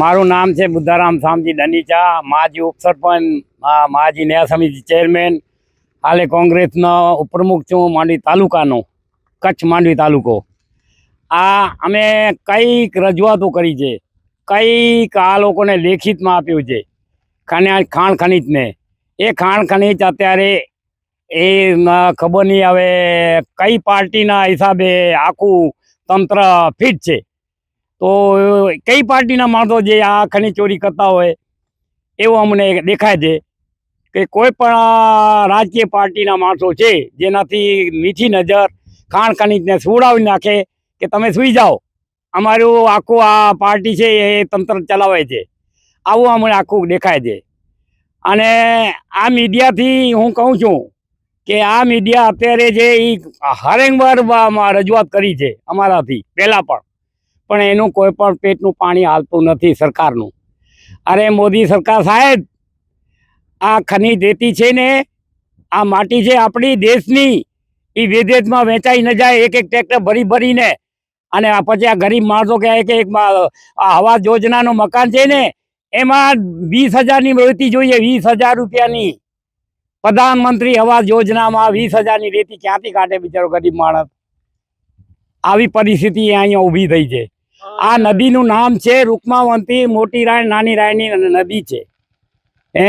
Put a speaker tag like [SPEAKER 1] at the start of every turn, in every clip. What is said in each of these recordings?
[SPEAKER 1] મારું નામ છે બુદ્ધારામ સામજી દનીચા માજી ઉપસરપંચ માજી ન્યાય સમિતિ ચેરમેન. હાલે કોંગ્રેસનો ઉપપ્રમુખ છું, માંડવી તાલુકાનો, કચ્છ માંડવી તાલુકો. આ અમે કંઈક રજૂઆતો કરી છે. કંઈક આ લોકોને લેખિતમાં આપ્યું છે. ખાને ખાણ ખનીજને. એ ખાણ ખનીજ અત્યારે એ ખબર નહીં હવે કઈ પાર્ટીના હિસાબે આખું તંત્ર ફિટ છે. તો કઈ પાર્ટીના માણસો જે આ ખની ચોરી કરતા હોય, એવું અમને દેખાય છે કે કોઈ પણ રાજકીય પાર્ટીના માણસો છે, જેનાથી મીઠી નજર, ખાણ ખનીજને સુવડાવી નાખે કે તમે સૂઈ જાઓ. અમારું આખું આ પાર્ટી છે એ તંત્ર ચલાવે છે. આવું અમને આખું દેખાય છે. અને આ મીડિયાથી હું કહું છું કે આ મીડિયા અત્યારે જે એ હરેંગવાર રજૂઆત કરી છે અમારાથી, પહેલાં પણ. પણ એનું કોઈ પણ પેટનું પાણી હાલતું નથી સરકારનું. અરે મોદી સરકાર સાહેબ, આ ખનીજ રેતી છે ને, આ માટી છે આપણી દેશની, એ વિદેશમાં વેચાઈ ન જાય, એક એક ટ્રેક્ટર ભરી ભરીને. અને પછી આ ગરીબ માણસો કહે કે એક આવાસ યોજનાનું મકાન છે ને, એમાં વીસ હજારની રેતી જોઈએ, વીસ હજાર રૂપિયાની. પ્રધાનમંત્રી આવાસ યોજનામાં વીસ હજારની રેતી ક્યાંથી કાઢે બિચારો ગરીબ માણસ? આવી પરિસ્થિતિ અહીંયા ઊભી થઈ છે. આ નદીનું નામ છે રૂકમાવંતી મોટી રાય નાની રાયની નદી છે. હે?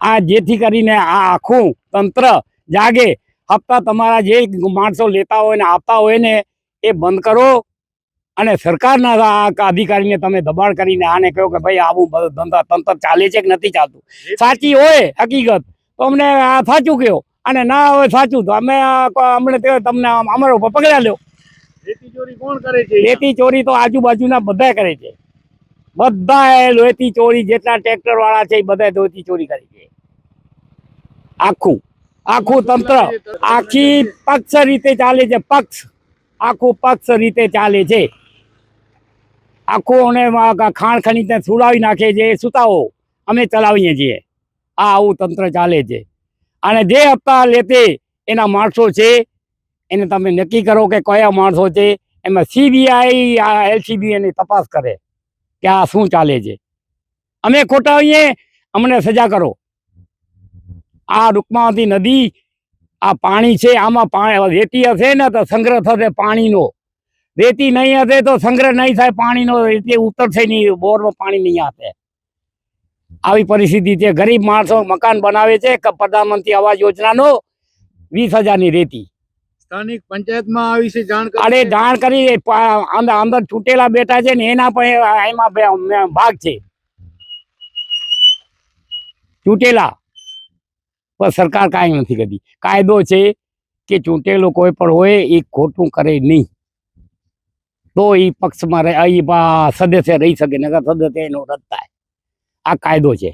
[SPEAKER 1] આ જેથી કરીને આ આખું તંત્ર જાગે. હપ્તા તમારા જે માણસો લેતા હોય ને આપતા હોય ને એ બંધ કરો અને સરકારના અધિકારીને તમે દબાણ કરીને આને કહો કે ભાઈ આવું ધંધા તંત્ર ચાલે છે કે નથી ચાલતું? સાચી હોય હકીકત. તો અમને આ સાચું કહો. અને ના હોય સાચું તો અમે અમને તમને અમારા પકડ્યા લ્યો.
[SPEAKER 2] રેતી ચોરી કોણ કરે છે
[SPEAKER 1] રેતી ચોરી તો આજુબાજુના બધા કરે છે. બધા રેતી ચોરી જેટલા ટ્રેક્ટર વાળા છે એ બધા રેતી ચોરી કરે છે. આખું આખું તંત્ર આખી પક્ષ રીતે ચાલે છે પક્ષ આખું પક્ષ રીતે ચાલે છે. આખું અને ખાણ ખનીજને સુડાવી નાખે છે એ સુતાઓ અમે ચલાવીએ છીએ. આ આવું તંત્ર ચાલે છે. અને જે હપ્તા લેતે એના માણસો છે એને તમે નક્કી કરો કે કયા માણસો છે. એમાં સીબીઆઈ આ એલસીબી એની તપાસ કરે કે આ શું ચાલે છે. અમે ખોટા હોઈએ, અમને સજા કરો. આ રૂકમાવતી નદી, આ પાણી છે, આમાં પાણી રેતી હશે ને તો સંગ્રહ થશે પાણીનો. રેતી નહીં હશે તો સંગ્રહ નહીં થાય પાણીનો રેતી ઉતરશે નહીં, બોરમાં પાણી નહીં આપે આવી પરિસ્થિતિ છે. ગરીબ માણસો મકાન બનાવે છે પ્રધાનમંત્રી આવાસ યોજનાનો વીસ હજારની રેતી.
[SPEAKER 2] સ્થાનિક પંચાયતમાં આ વિશે જાણ
[SPEAKER 1] અરે
[SPEAKER 2] છે?
[SPEAKER 1] જાણ કરી અંદર અંદર ચૂંટેલા બેઠા છે ને એના પણ એમાં ભાગ છે. ચૂંટેલા. પણ સરકાર કાંઈ નથી કરતી. કાયદો છે કે ચૂંટેલો કોઈ પણ હોય એ ખોટું કરે નહીં. તો એ પક્ષમાં રહે એ સદસ્ય રહી શકે નગર સદસ્ય એનો રદ થાય. આ કાયદો છે.